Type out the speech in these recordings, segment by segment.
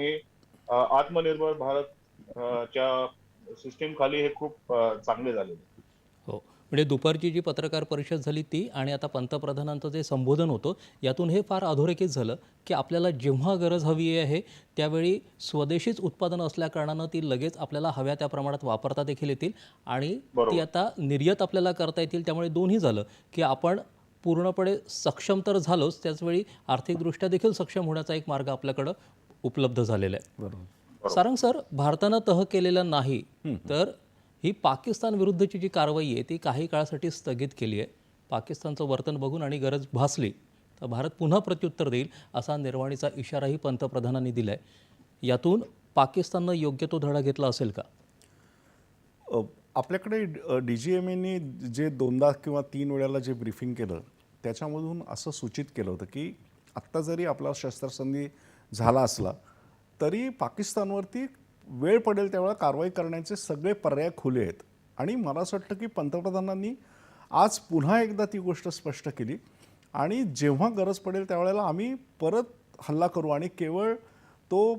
हे आत्मनिर्भर भारत च्या सिस्टीम खाली हे खूप चांगले झालेले आहे. हो म्हणजे दुपारची जी पत्रकार परिषद झाली ती आणि आता पंतप्रधानांचं जे संबोधन होतं यातून हे फार अधोरेखित झालं की आपल्याला जेव्हा गरज हवी आहे त्यावेळी स्वदेशीच उत्पादन असल्याकारणानं ती लगेच आपल्याला हव्या त्या प्रमाणात वापरता देखील येतील आणि. ती आता निर्यात आपल्याला करता येतील त्यामुळे दोन्ही झालं की आपण पूर्णपणे सक्षम तर झालोच त्याचवेळी आर्थिकदृष्ट्या देखील सक्षम होण्याचा एक मार्ग आपल्याकडं उपलब्ध झालेला आहे. बरोबर. सारंग सर भारतानं तह केलेला नाही तर ही पाकिस्तान विरुद्धची जी कारवाई आहे ती काही काळासाठी स्थगित केली आहे. पाकिस्तानचं वर्तन बघून आणि गरज भासली तर भारत पुन्हा प्रत्युत्तर देईल असा निर्वाणीचा इशाराही पंतप्रधानांनी दिला आहे यातून पाकिस्ताननं योग्य तो धडा घेतला असेल का? आपल्याकडे डी जी एम एने जे दोनदा किंवा तीन वेळेला जे ब्रीफिंग केलं त्याच्यामधून असं सूचित केलं होतं की आत्ता जरी आपला शस्त्रसंधी झाला असला तरी पाकिस्तानवरती वेळ पडेल त्यावेळा कारवाई करण्याचे सगळे पर्याय खुले आहेत. आणि मला असं वाटतं की पंतप्रधानांनी आज पुन्हा एकदा ती गोष्ट स्पष्ट केली. आणि जेव्हा गरज पडेल त्यावेळेला आम्ही परत हल्ला करू. आणि केवळ तो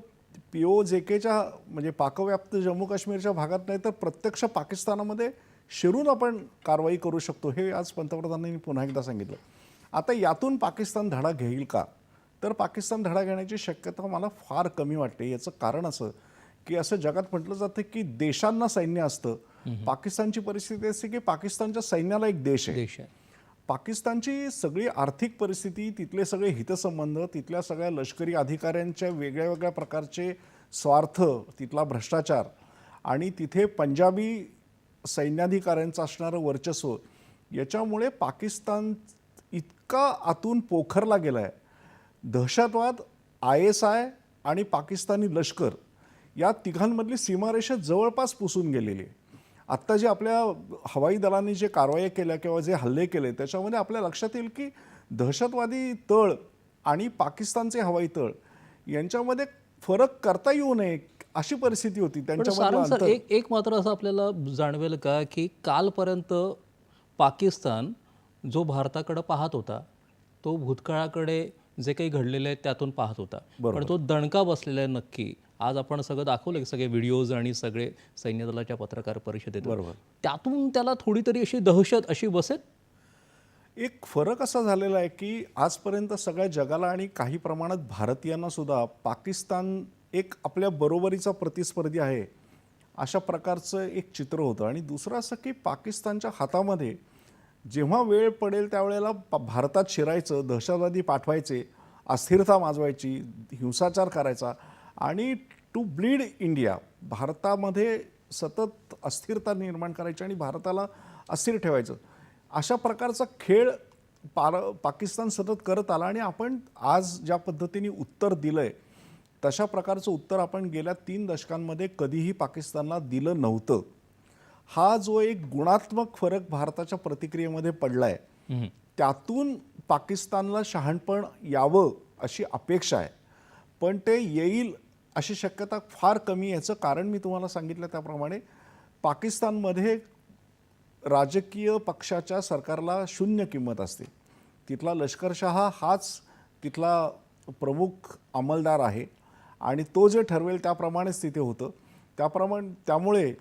पी ओ जे केच्या म्हणजे पाकव्याप्त जम्मू काश्मीरच्या भागात नाही तर प्रत्यक्ष पाकिस्तानामध्ये शिरून आपण कारवाई करू शकतो हे आज पंतप्रधानांनी पुन्हा एकदा सांगितलं. आता यातून पाकिस्तान धडा घेईल का? तर पाकिस्तान धडा घेण्याची शक्यता मला फार कमी वाटते. याचं कारण असं की असं जगात म्हटलं जातं की देशांना सैन्य असतं. पाकिस्तानची परिस्थिती अशी की पाकिस्तानच्या सैन्याला एक देश आहे. देश आहे. पाकिस्तानची सगळी आर्थिक परिस्थिती तिथले सगळे हितसंबंध तिथल्या सगळ्या लष्करी अधिकाऱ्यांच्या वेगळ्या वेगळ्या प्रकारचे स्वार्थ तिथला भ्रष्टाचार आणि तिथे पंजाबी सैन्याधिकाऱ्यांचं असणारं वर्चस्व याच्यामुळे पाकिस्तान इतका आतून पोखरला गेला आहे दहशतवाद आय एस आय आणि पाकिस्तानी लष्कर या तिघांमधली सीमारेषा जवळपास पुसून गेलेली आहे. आत्ता जे आपल्या हवाई दलाने जे कारवाया केल्या किंवा जे हल्ले केले त्याच्यामध्ये आपल्या लक्षात येईल की दहशतवादी तळ आणि पाकिस्तानचे हवाई तळ यांच्यामध्ये फरक करता येऊ नये अशी परिस्थिती होती. अंतर एक एक मात्र असं आपल्याला जाणवेल का की कालपर्यंत पाकिस्तान जो भारताकडे पाहत होता तो भूतकाळाकडे जे काही घडलेले आहे त्यातून पाहत होता. पण तो दणका बसलेला आहे नक्की. आज आपण सगळं दाखवलं सगळे व्हिडिओज आणि सगळे सैन्य दलाच्या पत्रकार परिषदेत. बरोबर. त्यातून त्याला थोडी तरी अशी दहशत अशी बसेल एक फरक असा झालेला आहे की आजपर्यंत सगळ्या जगाला आणि काही प्रमाणात भारतीयांना सुद्धा पाकिस्तान एक आपल्या बरोबरीचा प्रतिस्पर्धी आहे अशा प्रकारचं एक चित्र होतं. आणि दुसरं असं की पाकिस्तानच्या हातामध्ये जेव्हा वेळ पडेल त्यावेळेला भारतात शिरायचं दहशतवादी पाठवायचे अस्थिरता माजवायची हिंसाचार करायचा आणि टू ब्लीड इंडिया भारतामध्ये सतत अस्थिरता निर्माण करायची आणि भारताला अस्थिर ठेवायचं. अशा प्रकारचा खेळ पार पाकिस्तान सतत करत आला आणि आपण आज ज्या पद्धतीने उत्तर दिलं आहे तशा प्रकारचं उत्तर आपण गेल्या तीन दशकांमध्ये कधीही पाकिस्तानला दिलं नव्हतं. हा जो एक गुणात्मक फरक भारताच्या प्रतिक्रियेमध्ये पडला आहे त्यातून पाकिस्तानला शहाणपण यावं अशी अपेक्षा आहे. पण ते येईल अशी शक्यता फार कमी. याचं कारण मी तुम्हाला सांगितलं त्याप्रमाणे पाकिस्तानमध्ये राजकीय पक्षाच्या सरकारला शून्य किंमत असते. तिथला लष्करशहा हाच तिथला प्रमुख अंमलदार आहे आणि तो जे ठरवेल त्याप्रमाणेच तिथे होतं. त्याप्रमाणे त्यामुळे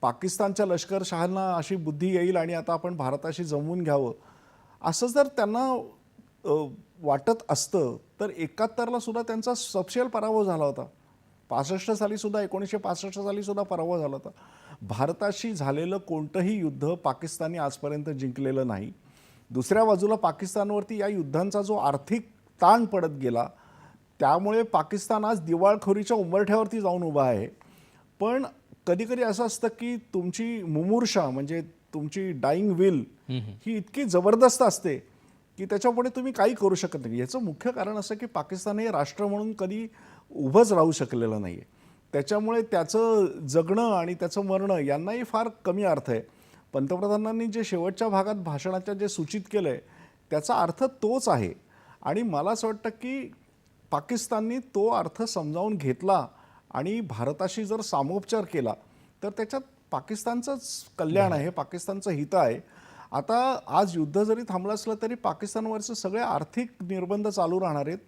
पाकिस्तानच्या लष्करशहांना अशी बुद्धी येईल आणि आता आपण भारताशी जमवून घ्यावं. असं जर त्यांना वाटत असतं तर एकाहत्तरला सुद्धा त्यांचा सपशेल पराभव झाला होता. पासष्ट साली सुद्धा एकोणीसशे पासष्ट साली सुद्धा पराभव झाला होता. भारताशी झालेलं कोणतंही युद्ध पाकिस्तानने आजपर्यंत जिंकलेलं नाही. दुसऱ्या बाजूला पाकिस्तानवरती या युद्धांचा जो आर्थिक ताण पडत गेला त्यामुळे पाकिस्तान आज दिवाळखोरीच्या उंबरठ्यावरती जाऊन उभा आहे. पण कधीकधी असं असतं की तुमची मुमूर्षा म्हणजे तुमची डाईंग विल ही इतकी जबरदस्त असते की त्याच्यापुढे तुम्ही काही करू शकत नाही. याचं मुख्य कारण असं की पाकिस्तान हे राष्ट्र म्हणून कधी उभंच राहू शकलेलं नाही आहे त्याच्यामुळे त्याचं जगणं आणि त्याचं मरणं यांनाही फार कमी अर्थ आहे. पंतप्रधानांनी जे शेवटच्या भागात भाषणाच्या जे सूचित केलं आहे त्याचा अर्थ तोच आहे. आणि मला असं वाटतं की पाकिस्ताननी तो अर्थ समजावून घेतला आणि भारताशी जर सामोपचार केला तर त्याच्यात पाकिस्तानचंच कल्याण आहे पाकिस्तानचं हित आहे. आता आज युद्ध जरी थांबलं असलं तरी पाकिस्तानवरचे सगळे आर्थिक निर्बंध चालू राहणार आहेत.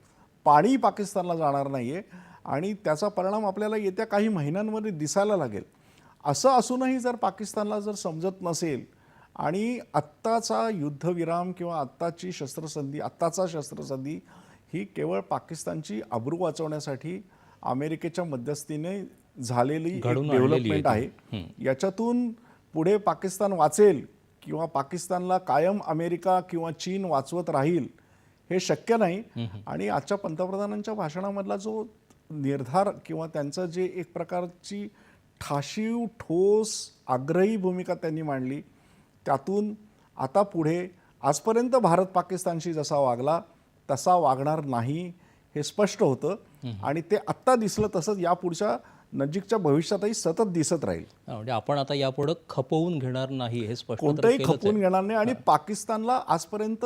पाणी पाकिस्तानला जाणार नाही आहे आणि त्याचा परिणाम आपल्याला येत्या काही महिन्यांमध्ये दिसायला लागेल. असं असूनही जर पाकिस्तानला जर समजत नसेल आणि आत्ताचा युद्धविराम किंवा आत्ताची शस्त्रसंधी आत्ताचा शस्त्रसंधी ही केवळ पाकिस्तानची आबरू वाचवण्यासाठी अमेरिकेच्या मध्यस्थीने झालेली डेव्हलपमेंट आहे. याच्यातून पुढे पाकिस्तान वाचेल किंवा पाकिस्तानला कायम अमेरिका किंवा चीन वाचवत राहील हे शक्य नाही. आणि आजच्या पंतप्रधानांच्या भाषणामधला जो निर्धार किंवा त्यांचं जे एक प्रकारची ठाशीव ठोस आग्रही भूमिका त्यांनी मांडली त्यातून आता पुढे आजपर्यंत भारत पाकिस्तानशी जसा वागला तसा वागणार नाही. हे स्पष्ट होतं आणि ते आत्ता दिसलं तसंच या पुढच्या नजीकच्या भविष्यातही सतत दिसत राहील. म्हणजे आपण आता यापुढे खपवून घेणार नाही हे स्पष्ट कोणतंही. खपवून घेणार नाही आणि पाकिस्तानला आजपर्यंत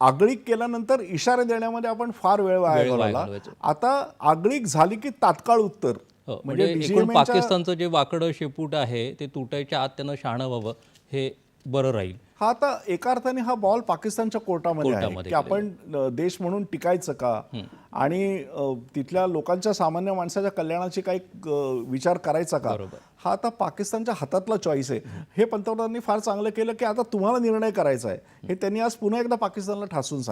आगळीक केल्यानंतर इशारे देण्यामध्ये आपण फार वेळ वाया घालवला. आता आगळीक झाली की तात्काळ उत्तर. हो, म्हणजे एकूण च्या- पाकिस्तानचं जे वाकडं शेपूट आहे ते तुटायच्या आत त्यानं शहाणं व्हावं हे बरं राहील. हा आता एका अर्थाने हा बॉल पाकिस्तानच्या कोर्टामध्ये आहे की आपण देश म्हणून टिकायचं का? आणि तिथल्या लोकांच्या सामान्य माणसाच्या कल्याणाची काही विचार करायचा का? हा आता पाकिस्तानच्या हातातला चॉईस आहे. हे पंतप्रधानांनी फार चांगलं केलं की आता तुम्हाला निर्णय करायचा आहे. हे त्यांनी आज पुन्हा एकदा पाकिस्तानला ठासून